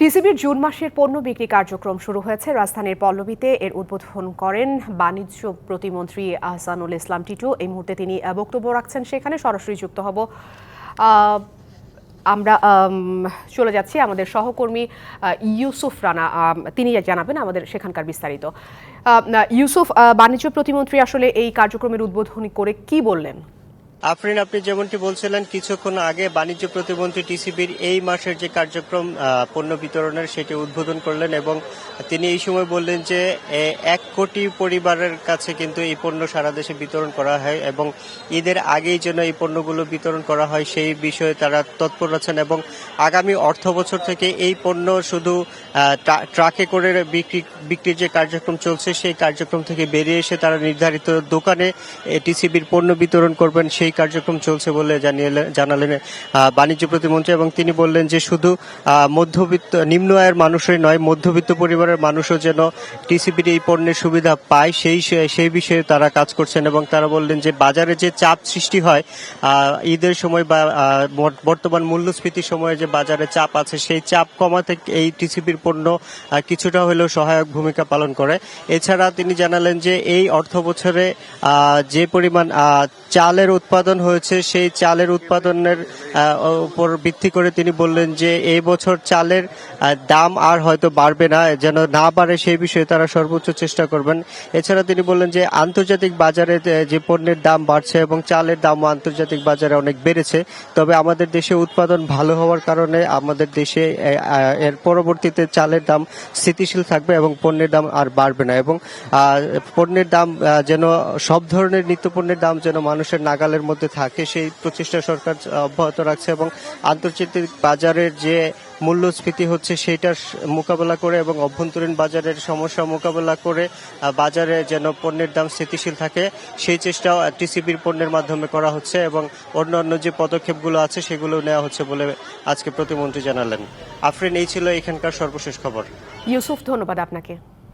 টিসিবির June মাসের পণ্য বিক্রি কার্যক্রম শুরু হয়েছে। রাজধানীর পল্লবীতে এর উদ্বোধন করেন বাণিজ্য প্রতিমন্ত্রী আহসানুল ইসলাম টিটু। এই মুহূর্তে তিনি বক্তব্য রাখছেন সেখানে। সরাসরি যুক্ত হব আমরা চলে যাচ্ছি আমাদের সহকর্মী ইউসুফ রানা। তিনি জানাবেন আমাদের সেখানকার বিস্তারিত। ইউসুফ বাণিজ্য প্রতিমন্ত্রী আসলে এই কার্যক্রমের উদ্বোধনী করে কি বললেন? আফরিন, আপনি যেমনটি বলছিলেন, কিছুক্ষণ আগে বাণিজ্য প্রতিমন্ত্রী টিসিবির এই মাসের যে কার্যক্রম পণ্য বিতরণের সেটি উদ্বোধন করলেন এবং তিনি এই সময় বললেন যে এক কোটি পরিবারের কাছে কিন্তু এই পণ্য সারা দেশে বিতরণ করা হয় এবং ঈদের আগেই যেন এই পণ্যগুলো বিতরণ করা হয় সেই বিষয়ে তারা তৎপর আছেন এবং আগামী অর্থ বছর থেকে এই পণ্য শুধু ট্রাকে করে বিক্রি, বিক্রির যে কার্যক্রম চলছে সেই কার্যক্রম থেকে বেরিয়ে এসে তারা নির্ধারিত দোকানে টিসিবির পণ্য বিতরণ করবেন সেই কার্যক্রম চলছে বলে জানালেন বাণিজ্য প্রতিমন্ত্রী এবং তিনি বললেন যে শুধু মধ্যবিত্ত, নিম্ন আয়ের মানুষই নয়, মধ্যবিত্ত পরিবারের মানুষও যেন টিসিবির এই পণ্যের সুবিধা পায়, সেই সেই বিষয়ে তারা কাজ করছেন এবং তারা বললেন যে বাজারে যে চাপ সৃষ্টি হয় ঈদের সময় বা বর্তমান মূল্যস্ফীতির সময়ে যে বাজারে চাপ আছে, সেই চাপ কমাতে এই টিসিবির পণ্য কিছুটা হলেও সহায়ক ভূমিকা পালন করে। এছাড়া তিনি জানালেন যে এই অর্থ বছরে যে পরিমাণ চালের উৎপাদন হয়েছে, সেই চালের উৎপাদনের উপর ভিত্তি করে তিনি বললেন যে এই বছর চালের দাম আর হয়তো বাড়বে না, যেন না বাড়ে সেই বিষয়ে তারা সর্বোচ্চ চেষ্টা করবেন। এছাড়া তিনি বললেন যে আন্তর্জাতিক বাজারে যে- পণ্যের দাম বাড়ছে এবং চালের দামও আন্তর্জাতিক বাজারে অনেক বেড়েছে, তবে আমাদের দেশে উৎপাদন ভালো হওয়ার কারণে আমাদের দেশে এর পরবর্তীতে চালের দাম স্থিতিশীল থাকবে এবং পণ্যের দাম আর বাড়বে না এবং পণ্যের দাম যেন সব ধরনের নিত্য পণ্যের দাম যেন মানুষের নাগালের মধ্যে থাকে, সেই প্রচেষ্টা সরকার অব্যাহত রাখছে এবং আন্তর্জাতিক বাজারের যে মূল্যস্ফীতি হচ্ছে সেটার মোকাবেলা করে এবং অভ্যন্তরীণ বাজারের সমস্যা মোকাবেলা করে বাজারে যেন পণ্যের দাম স্থিতিশীল থাকে, সেই চেষ্টাও টিসিবির পণ্যের মাধ্যমে করা হচ্ছে এবং অন্যান্য যে পদক্ষেপগুলো আছে সেগুলো নেওয়া হচ্ছে বলে আজকে প্রতিমন্ত্রী জানালেন। আফরিন, এই ছিল এখানকার সর্বশেষ খবর। ইউসুফ, ধন্যবাদ আপনাকে।